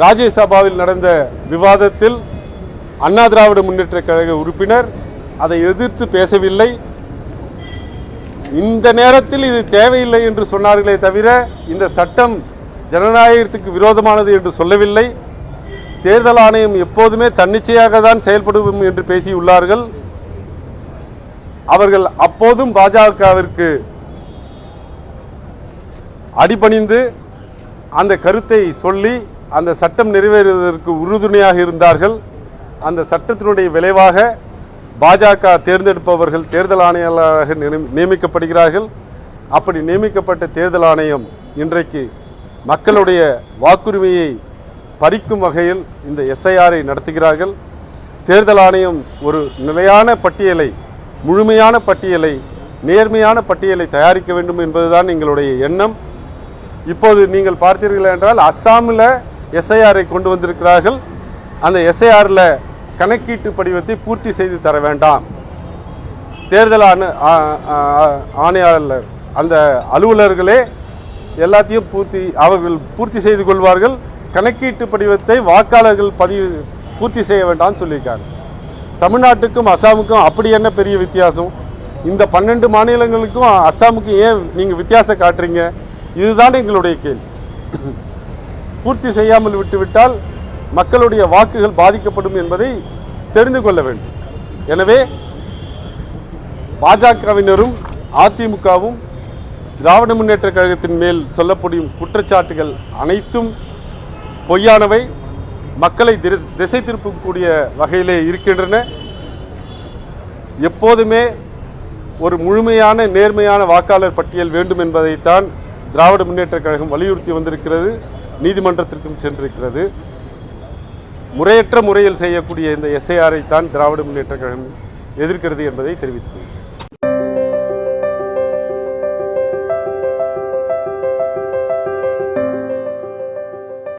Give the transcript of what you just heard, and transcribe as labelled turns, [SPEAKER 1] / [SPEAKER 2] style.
[SPEAKER 1] ராஜ்யசபாவில் நடந்த விவாதத்தில் அண்ணா திராவிட முன்னேற்ற கழக உறுப்பினர் அதை எதிர்த்து பேசவில்லை. இந்த நேரத்தில் இது தேவையில்லை என்று சொன்னார்களே தவிர இந்த சட்டம் ஜனநாயகத்துக்கு விரோதமானது என்று சொல்லவில்லை. தேர்தல் ஆணையம் எப்போதுமே தன்னிச்சையாக தான் செயல்படும் என்று பேசியுள்ளார்கள். அவர்கள் அப்போதும் பாஜகவிற்கு அடிபணிந்து அந்த கருத்தை சொல்லி அந்த சட்டம் நிறைவேறுவதற்கு உறுதுணையாக இருந்தார்கள். அந்த சட்டத்தினுடைய விளைவாக பாஜக தேர்ந்தெடுப்பவர்கள் தேர்தல் ஆணையாளராக நியமிக்கப்படுகிறார்கள். அப்படி நியமிக்கப்பட்ட தேர்தல் ஆணையம் இன்றைக்கு மக்களுடைய வாக்குரிமையை பறிக்கும் வகையில் இந்த எஸ்ஐஆரை நடத்துகிறார்கள். தேர்தல் ஆணையம் ஒரு நிலையான பட்டியலை முழுமையான பட்டியலை நேர்மையான பட்டியலை தயாரிக்க வேண்டும் என்பதுதான் எங்களுடைய எண்ணம். இப்போது நீங்கள் பார்த்தீர்கள் என்றால் அஸ்ஸாமில் எஸ்ஐஆரை கொண்டு வந்திருக்கிறார்கள். அந்த எஸ்ஐஆரில் கணக்கீட்டு படிவத்தை பூர்த்தி செய்து தர வேண்டாம். தேர்தல் ஆணு ஆணையாளர் அந்த அலுவலர்களே எல்லாத்தையும் பூர்த்தி அவர்கள் பூர்த்தி செய்து கொள்வார்கள். கணக்கீட்டு படிவத்தை வாக்காளர்கள் பதிவு பூர்த்தி செய்ய வேண்டாம்னு சொல்லியிருக்காங்க. தமிழ்நாட்டுக்கும் அஸ்ஸாமுக்கும் அப்படி என்ன பெரிய வித்தியாசம்? இந்த பன்னெண்டு மாநிலங்களுக்கும் அஸ்ஸாமுக்கும் ஏன் நீங்கள் வித்தியாசம் காட்டுறீங்க? இதுதான் எங்களுடைய கேள்வி. பூர்த்தி செய்யாமல் விட்டுவிட்டால் மக்களுடைய வாக்குகள் பாதிக்கப்படும் என்பதை தெரிந்து கொள்ள வேண்டும். எனவே பாஜகவினரும் அதிமுகவும் திராவிட முன்னேற்ற கழகத்தின் மேல் சொல்லப்படும் குற்றச்சாட்டுகள் அனைத்தும் பொய்யானவை. மக்களை திசை திருப்பக்கூடிய வகையிலே இருக்கின்றன. எப்போதுமே ஒரு முழுமையான நேர்மையான வாக்காளர் பட்டியல் வேண்டும் என்பதைத்தான் திராவிட முன்னேற்ற கழகம் வலியுறுத்தி வந்திருக்கிறது. நீதிமன்றத்திற்கும் சென்றிருக்கிறது. முறையற்ற முறையில் செய்யக்கூடிய இந்த எஸ்ஐஆரை தான் திராவிட முன்னேற்ற கழகம் எதிர்க்கிறது என்பதை தெரிவித்துக் கொள்கிறேன்.